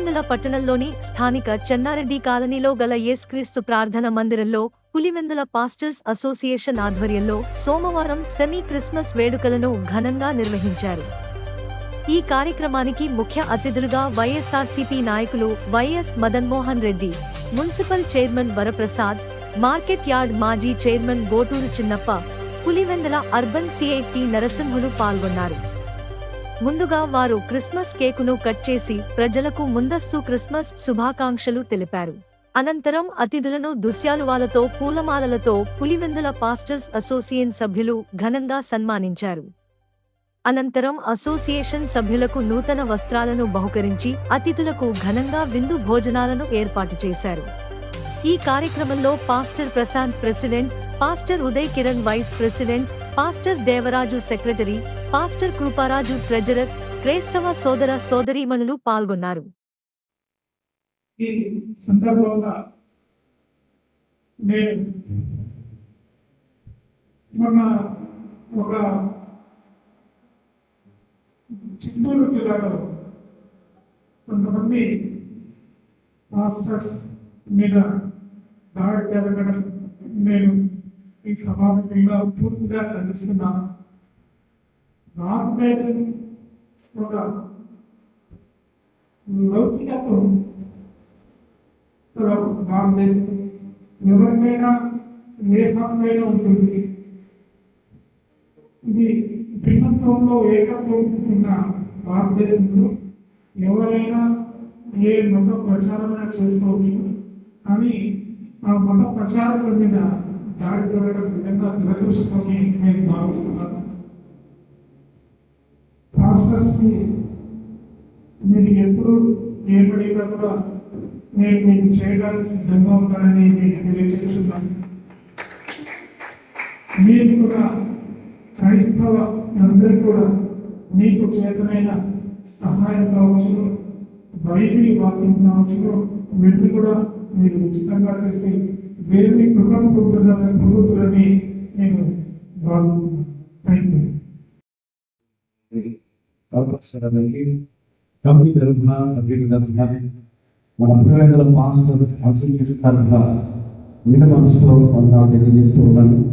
పులివెందుల పట్టణంలోని స్థానిక చెన్నారెడ్డి కాలనీలో గల యేస్క్రీస్తు ప్రార్థన మందిరంలో పులివెందుల పాస్టర్స్ అసోసియేషన్ ఆధ్వర్యంలో సోమవారం సెమీ క్రిస్మస్ వేడుకలను ఘనంగా నిర్వహించారు. ఈ కార్యక్రమానికి ముఖ్య అతిథులుగా వైఎస్ఆర్సీపీ నాయకులు Y S Madanmohan Reddy municipal chairman Varaprasad market yard మాజీ chairman Goturu Chinnappa Pulivendula urban CIT Narasimhulu పాల్గొన్నారు. ముందుగా వారు క్రిస్మస్ కేకును కట్ చేసి ప్రజలకు ముందస్తు క్రిస్మస్ శుభాకాంక్షలు తెలిపారు. అనంతరం అతిథులను దుశ్యాలువాలతో పూలమాలలతో పులివెందుల పాస్టర్స్ అసోసియేషన్ సభ్యులు ఘనంగా సన్మానించారు. అనంతరం అసోసియేషన్ సభ్యులకు నూతన వస్త్రాలను బహుకరించి అతిథులకు ఘనంగా విందు భోజనాలను ఏర్పాటు చేశారు. ఈ కార్యక్రమంలో pastor Prashanth president pastor Uday Kiran vice president pastor Devaraju secretary pastor Krupaaraju treasurer క్రైస్తవ సోదర సోదరీమణులు పాల్గొన్నారు. ఈ సందర్భంగా నేను మొన్న ఒక చిత్తూరు జిల్లాలో కొంతమంది మాస్టర్స్ మీద దాడి జరగడం నేను ఈ సమావేశంగా పూర్తిగా కలుస్తున్నాను కార్పొరేషన్ ఒక లౌకికత్వం భారతదేశం ఎవరికైనా ఏ హక్కునైనా ఉంటుంది. ఇది భిన్నత్వంలో ఏకత్వం ఉన్న భారతదేశంలో ఎవరైనా ఏ మత ప్రచారమైనా చేసుకోవచ్చు. కానీ ఆ మత ప్రచారకుల మీద దాడి జరగడం విధంగా దురదృష్టమని నేను భావిస్తున్నాను. పాస్టర్స్ని మీరు ఎప్పుడు ఏర్పడినా కూడా నేను మీకు చేయడానికి సిద్ధంగా ఉంటానని మీకు తెలియజేస్తున్నాను. మీరు కూడా క్రైస్తవ అందరూ కూడా మీకు చేతనైన సహాయం కావచ్చు బైబిల్ వాక్యం కావచ్చు వీటిని కూడా మీరు ఉచితంగా చేసి దేవుని కృపను పొందుతున్న పొందుతులని నేను భావిస్తున్నాను. థ్యాంక్ యూ కమిటీ తరఫున సభ్యుల తరఫున మన పురోగతుల మాస్టర్ అసోసియేషన్ తరఫున నిండు మనసుతో వందనాలు తెలియజేస్తూ ఉన్నాను.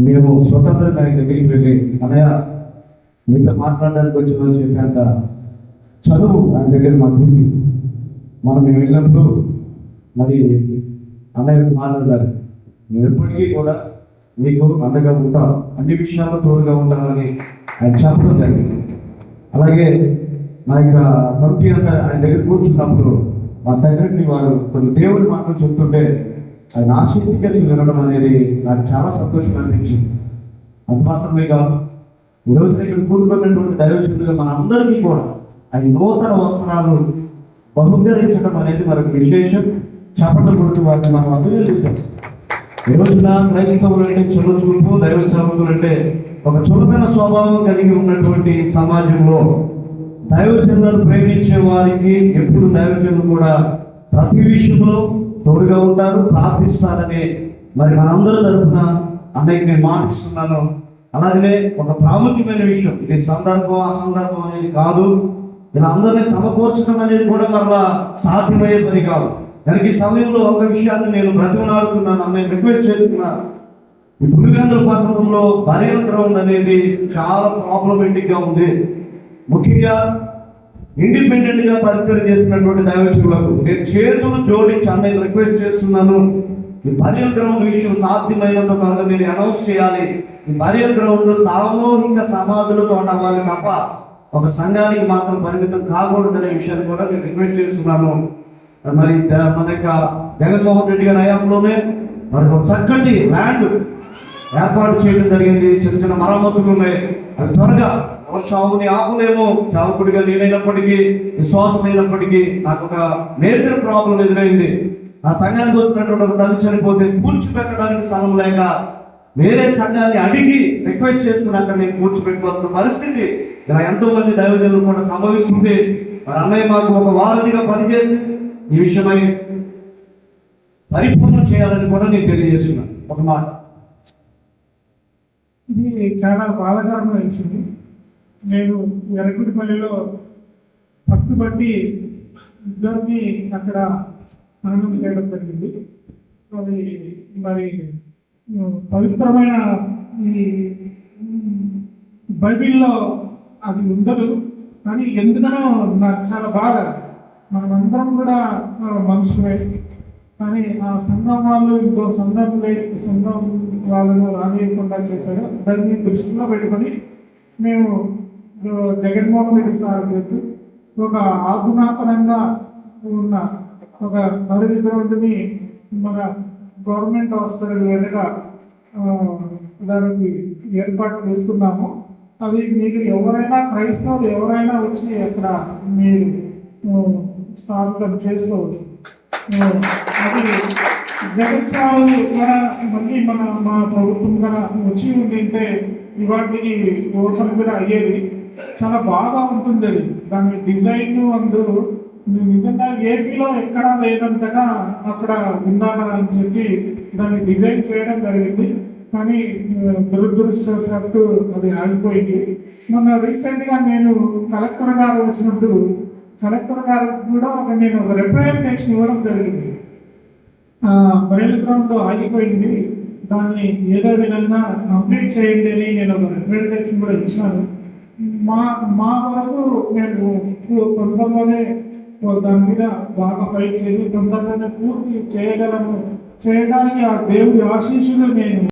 మేము స్వతంత్రంగా ఆయన దగ్గరికి వెళ్ళి అనయ మీతో మాట్లాడడానికి వచ్చామని చెప్పాక చదువు ఆయన దగ్గర మాకు ఉంది. మనం మేము వెళ్ళినప్పుడు మరి అన్నయ్య మాట్లాడారు. నేను ఎప్పటికీ కూడా మీకు అండగా ఉంటాం. అన్ని విషయాల్లో తోడుగా ఉంటానని ఆయన చెప్పడం జరిగింది. అలాగే మా యొక్క కమిటీ అంతా ఆయన దగ్గర కూర్చున్నప్పుడు మా సెక్రటరీ వారు కొన్ని దేవుడి మాటలు చెప్తుంటే ఆయన ఆసక్తి కలిగి వినడం అనేది నాకు చాలా సంతోషం అనిపించింది. అది మాత్రమే కాదు ఈరోజు ఇక్కడ కూడుకున్నటువంటి దైవజనులుగా మన అందరికీ కూడా ఆయన నూతన వస్త్రాలు బహుకరించడం అనేది మనకు విశేషం. చప్పట్లు కొడుతూ వారిని మనం అభినందిద్దాం. ఈ రోజున క్రైస్తవులు అంటే చుల చూపు దైవ సేవకులు అంటే ఒక చులకన స్వభావం కలిగి ఉన్నటువంటి సమాజంలో దైవజనులను ప్రేమించే వారికి ఎప్పుడు దైవజనులు కూడా ప్రతి విషయంలో తోడుగా ఉంటారు ప్రార్థిస్తారని మరి మనందరి తరఫున అనేక నేను మాటిస్తున్నాను. అలాగనే ఒక ప్రాముఖ్యమైన విషయం ఇది సందర్భం అసందర్భం అనేది కాదు. ఇలా అందరినీ సమకూర్చడం అనేది కూడా మరలా సాధ్యమయ్యే పని కాదు. కనుక ఈ సమయంలో ఒక విషయాన్ని నేను బ్రతిమలాడుతున్నాను నేను రిక్వెస్ట్ చేస్తున్నాను. పులివెందుల పట్టణంలో బరియల్ గ్రౌండ్ అనేది చాలా ప్రాబ్లమేటిక్గా ఉంది. ముఖ్యంగా ఇండిపెండెంట్గా పరిచయం చేసినటువంటి దైవచులకు నేను చేతులు జోడించి అన్నయ్య రిక్వెస్ట్ చేస్తున్నాను. ఈ బరియల్ గ్రౌండ్ విషయం సాధ్యమైనంత కాదు నేను అనౌన్స్ చేయాలి. ఈ బరియల్ గ్రౌండ్ సామూహిక సమాధులతో అవ్వాలి తప్ప ఒక సంఘానికి మాత్రం పరిమితం కాకూడదనే విషయాన్ని కూడా నేను రిక్వెస్ట్ చేస్తున్నాను. మరి మన యొక్క జగన్మోహన్ రెడ్డి గారి హయాంలోనే మరి ఒక చక్కటి ల్యాండ్ ఏర్పాటు చేయడం జరిగింది. చిన్న చిన్న మరమ్మతులు ఉన్నాయి. అవి త్వరగా ఎవరు చావుని ఆపులేమో. చావుకుడిగా నేనైనప్పటికీ విశ్వాసమైనప్పటికీ నాకు ఒక మేజర్ ప్రాబ్లం ఎదురైంది. ఆ సంఘానికి వచ్చినటువంటి ఒక తల్లి చనిపోతే కూర్చిపెట్టడానికి స్థలం లేక వేరే సంఘాన్ని అడిగి రిక్వెస్ట్ చేసుకుని అక్కడ నేను కూర్చోబెట్టుకోవాల్సిన పరిస్థితి ఇలా ఎంతో మంది దైవజనులు కూడా సంభవిస్తుంది. మరి అన్నయ్య మాకు ఒక వారధిగా పనిచేసి ఈ విషయమై పరిపూర్ణ చేయాలని కూడా నేను తెలియజేస్తున్నాను. ఒక మాట. ఇది చాలా బాధాకరమైన విషయం. నేను ఎరకుడిపల్లిలో పట్టుబట్టి ఇద్దరిని అక్కడ మరణం చేయడం జరిగింది. అది మరి పవిత్రమైన ఈ బైబిల్లో అది ఉండదు. కానీ ఎందుకనో నాకు చాలా బాధ. మనమందరం కూడా మనుషులే కానీ ఆ సంఘం వాళ్ళు ఇంకో సొంతం లే- సంఘం వాళ్ళను రానియకుండా చేశారు. దాన్ని దృష్టిలో పెట్టుకొని మేము జగన్మోహన్ రెడ్డి సార్ చెప్పి ఒక ఆధునాతనంగా ఉన్న ఒక మరుగు గ్రౌండ్ని మన గవర్నమెంట్ హాస్పిటల్ వెనుక దానికి ఏర్పాటు చేస్తున్నాము. అది మీరు ఎవరైనా క్రైస్తవులు ఎవరైనా వచ్చి అక్కడ మీరు స్థాపన చేసుకోవచ్చు. అది జగత్సాలు ధర మళ్ళీ మన మా ప్రభుత్వం గన వచ్చి ఉండింటే ఇవాటికి ఓపెన్ కూడా అయ్యేది చాలా బాగా ఉంటుంది అది దాని డిజైన్ అందు నిజంగా ఏపీలో ఎక్కడా లేనంతగా అక్కడ ఉండాలా అని చెప్పి దాన్ని డిజైన్ చేయడం జరిగింది. కానీ దురదృష్టవశాత్తు అది ఆగిపోయింది. మొన్న రీసెంట్గా నేను కలెక్టర్ గారు వచ్చినప్పుడు కలెక్టర్ గారికి కూడా ఒక నేను ఒక రిప్రజెంటేషన్ ఇవ్వడం జరిగింది. ఆ, బయలు గ్రౌండ్ ఆగిపోయింది. దాన్ని ఏదో విధంగా కంప్లీట్ చేయండి అని నేను ఒక రిప్రజెంటేషన్ కూడా ఇచ్చాను. మా మా వరకు నేను తొందరలోనే దాని మీద బాగా ఫైట్ చేసి తొందరలోనే పూర్తి చేయగలము. చేయడానికి ఆ దేవుడి ఆశీస్సులు నేను